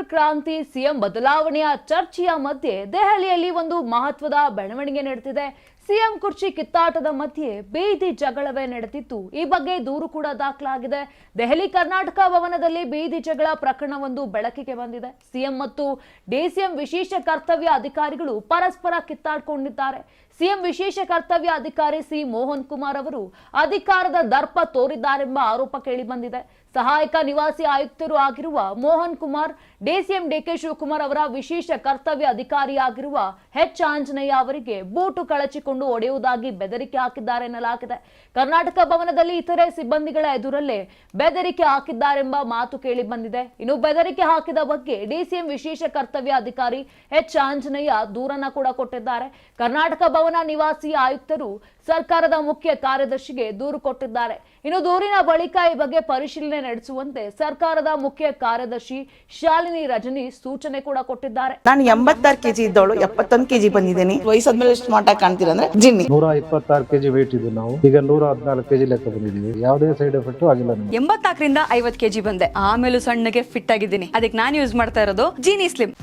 Governor ಕ್ರಾಂತಿ CM ಬದಲಾವಣೆಯ ಚರ್ಚೆಯ ಮಧ್ಯೆ ದೆಹಲಿಯಲ್ಲಿ ಒಂದು ಮಹತ್ವದ ಬೆಳವಣಿಗೆ ನಡೆದಿದೆ. ಸಿಎಂ ಕುರ್ಚಿ ಕಿತ್ತಾಟದ ಮಧ್ಯೆ ಬೀದಿ ಜಗಳವೇ ನಡೆದಿತ್ತು. ಈ ಬಗ್ಗೆ ದೂರು ಕೂಡ ದಾಖಲಾಗಿದೆ. ದೆಹಲಿ ಕರ್ನಾಟಕ ಭವನದಲ್ಲಿ ಬೀದಿ ಜಗಳ ಪ್ರಕರಣವೊಂದು ಬೆಳಕಿಗೆ ಬಂದಿದೆ. ಸಿಎಂ ಮತ್ತು ಡಿಸಿಎಂ ವಿಶೇಷ ಕರ್ತವ್ಯ ಅಧಿಕಾರಿಗಳು ಪರಸ್ಪರ ಕಿತ್ತಾಡ್ಕೊಂಡಿದ್ದಾರೆ. ಸಿಎಂ ವಿಶೇಷ ಕರ್ತವ್ಯ ಅಧಿಕಾರಿ ಸಿ ಮೋಹನ್ ಕುಮಾರ್ ಅವರು ಅಧಿಕಾರದ ದರ್ಪ ತೋರಿದ್ದಾರೆಂಬ ಆರೋಪ ಕೇಳಿಬಂದಿದೆ ಸಹಾಯಕ ನಿವಾಸಿ ಆಯುಕ್ತರು ಆಗಿರುವ ಮೋಹನ್ ಕುಮಾರ್, ಡಿಸಿಎಂ ಡಿಕೆ ಶಿವಕುಮಾರ್ ಅವರ ವಿಶೇಷ ಕರ್ತವ್ಯ ಅಧಿಕಾರಿಯಾಗಿರುವ ಹೆಚ್ ಆಂಜನೇಯ ಅವರಿಗೆ ಬೂಟು ಕಳಚಿಕೊಂಡು ಒಡೆಯುವುದಾಗಿ ಬೆದರಿಕೆ ಹಾಕಿದ್ದಾರೆ ಎನ್ನಲಾಗಿದೆ. ಕರ್ನಾಟಕ ಭವನದಲ್ಲಿ ಇತರೆ ಸಿಬ್ಬಂದಿಗಳ ಎದುರಲ್ಲೇ ಬೆದರಿಕೆ ಹಾಕಿದ್ದಾರೆಂಬ ಮಾತು ಕೇಳಿ ಬಂದಿದೆ. ಇನ್ನು ಬೆದರಿಕೆ ಹಾಕಿದ ಬಗ್ಗೆ ಡಿಸಿಎಂ ವಿಶೇಷ ಕರ್ತವ್ಯ ಅಧಿಕಾರಿ ಹೆಚ್ ಆಂಜನೇಯ ದೂರನ್ನ ಕೂಡ ಕೊಟ್ಟಿದ್ದಾರೆ. ಕರ್ನಾಟಕ ಭವನ ನಿವಾಸಿ ಆಯುಕ್ತರು ಸರ್ಕಾರದ ಮುಖ್ಯ ಕಾರ್ಯದರ್ಶಿಗೆ ದೂರು ಕೊಟ್ಟಿದ್ದಾರೆ. ಇನ್ನು ದೂರಿನ ಬಳಿಕ ಈ ಬಗ್ಗೆ ಪರಿಶೀಲನೆ ನಡೆಸುವಂತೆ ಸರ್ಕಾರದ ಮುಖ್ಯ ಕಾರ್ಯದರ್ಶಿ ಶಾಲಿನಿ ರಜನಿ ಸೂಚನೆ ಕೂಡ ಕೊಟ್ಟಿದ್ದಾರೆ. ನಾನು ಎಂಬತ್ತಾರು ಕೆಜಿ ಇದ್ದವಳು ಎಪ್ಪತ್ತೊಂದು ಕೆಜಿ ಬಂದಿದ್ದೀನಿ. ವಯಸ್ಸಾದ್ಮೇಲೆ ಎಷ್ಟು ಮಾಟ ಕಾಣ್ತೀರಾ ಅಂದ್ರೆ ಜಿನ್ನಿ. ನೂರ ಇಪ್ಪತ್ತಾರು ಕೆಜಿ ವೆಯ್ಟ್ ಇದ್ದು ನಾವು. ಈಗ ನೂರ ಹದಿನಾಲ್ಕು ಕೆಜಿ ಲೆಕ್ಕ ಬಂದಿದ್ದೀವಿ. ಯಾವುದೇ ಸೈಡ್ ಎಫೆಕ್ಟ್ ಆಗಿಲ್ಲ ನಮಗೆ. ಎಂಬತ್ನಾಲ್ಕರಿಂದ ಐವತ್ ಕೆಜಿ ಬಂದೆ. ಆಮೇಲೂ ಸಣ್ಣಗೆ ಫಿಟ್ ಆಗಿದ್ದೀನಿ. ಅದಕ್ಕೆ ನಾನು ಯೂಸ್ ಮಾಡ್ತಾ ಇರೋದು ಜೀನಿ ಸ್ಲಿಮ್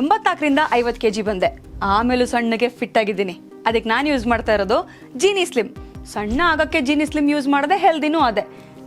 ಎಂಬತ್ನಾಲ್ಕರಿಂದ ಐವತ್ತು ಕೆಜಿ ಬಂದೆ. ಆಮೇಲೂ ಸಣ್ಣಗೆ ಫಿಟ್ ಆಗಿದ್ದೀನಿ. ಅದಕ್ಕೆ ನಾನು ಯೂಸ್ ಮಾಡ್ತಾ ಇರೋದು ಜೀನಿ ಸ್ಲಿಮ್ ಸಣ್ಣ ಆಗಕ್ಕೆ ಜೀನಿ ಸ್ಲಿಮ್ ಯೂಸ್ ಮಾಡದೆ ಹೆಲ್ದಿನೂ ಅದೇ.